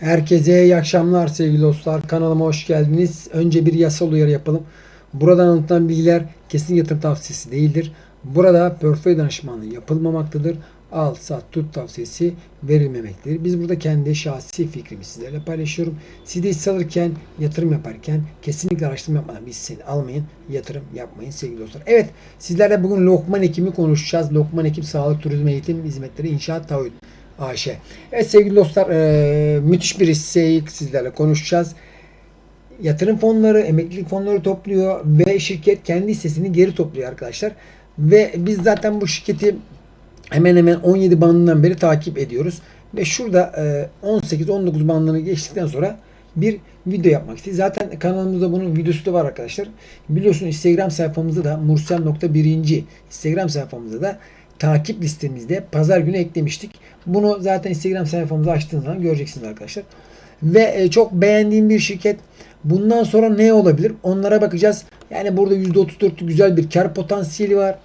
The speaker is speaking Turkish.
Herkese iyi akşamlar sevgili dostlar. Kanalıma hoş geldiniz. Önce bir yasal uyarı yapalım. Buradan anlatılan bilgiler kesin yatırım tavsiyesi değildir. Burada portföy danışmanlığı yapılmamaktadır. Al, sat, tut tavsiyesi verilmemektedir. Biz burada kendi şahsi fikrimi sizlerle paylaşıyorum. Siz de hisse yatırım yaparken kesinlikle araştırma yapmadan bir hisseni almayın, yatırım yapmayın sevgili dostlar. Evet, sizlerle bugün Lokman Ekim'i konuşacağız. Lokman Ekim Sağlık Turizm Eğitim Hizmetleri İnşaat Taahhüt AŞ. Evet sevgili dostlar, eee, müthiş bir hisseyi sizlerle konuşacağız yatırım fonları, emeklilik fonları topluyor ve şirket kendi hissesini geri topluyor arkadaşlar. Ve biz zaten bu şirketi hemen hemen 17 bandından beri takip ediyoruz. Ve şurada e, 18-19 bandını geçtikten sonra bir video yapmak istedik. Zaten kanalımızda bunun videosu da var arkadaşlar. Biliyorsunuz Instagram sayfamızda da mursel.1. Instagram sayfamızda da takip listemizde pazar günü eklemiştik. Bunu zaten Instagram sayfamızı açtığınız zaman göreceksiniz arkadaşlar. Ve e, çok beğendiğim bir şirket. Bundan sonra ne olabilir? Onlara bakacağız. Yani burada %34'lük güzel bir kar potansiyeli var.